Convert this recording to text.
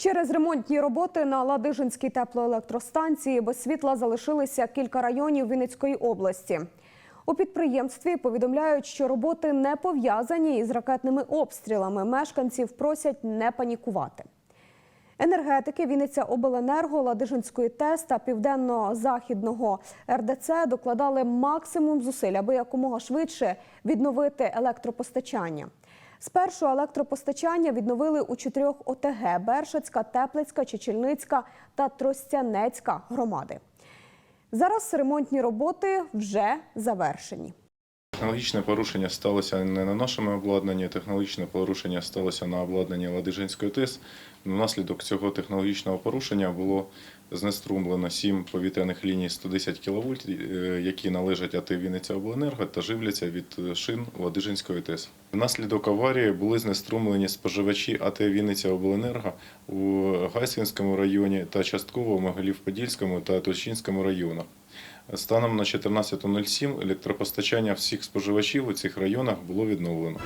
Через ремонтні роботи на Ладижинській теплоелектростанції без світла залишилися кілька районів Вінницької області. У підприємстві повідомляють, що роботи не пов'язані із ракетними обстрілами. Мешканців просять не панікувати. Енергетики Вінниця Обленерго, Ладижинської ТЕС та Південно-Західного РДЦ докладали максимум зусиль, аби якомога швидше відновити електропостачання. Спершу електропостачання відновили у чотирьох ОТГ – Бершацька, Теплицька, Чечільницька та Тростянецька громади. Зараз ремонтні роботи вже завершені. Технологічне порушення сталося не на нашому обладнанні. Технологічне порушення сталося на обладнанні Ладижинської ТЕС. Внаслідок цього технологічного порушення було знеструмлено сім повітряних ліній 110 кВт, які належать АТ Вінниця Обленерго та живляться від шин Ладижинської ТЕС. Внаслідок аварії були знеструмлені споживачі АТ Вінниця Обленерго у Гайсинському районі та частково в Могилів-Подільському та Тульчинському районах. Станом на 14.07 електропостачання всіх споживачів у цих районах було відновлено.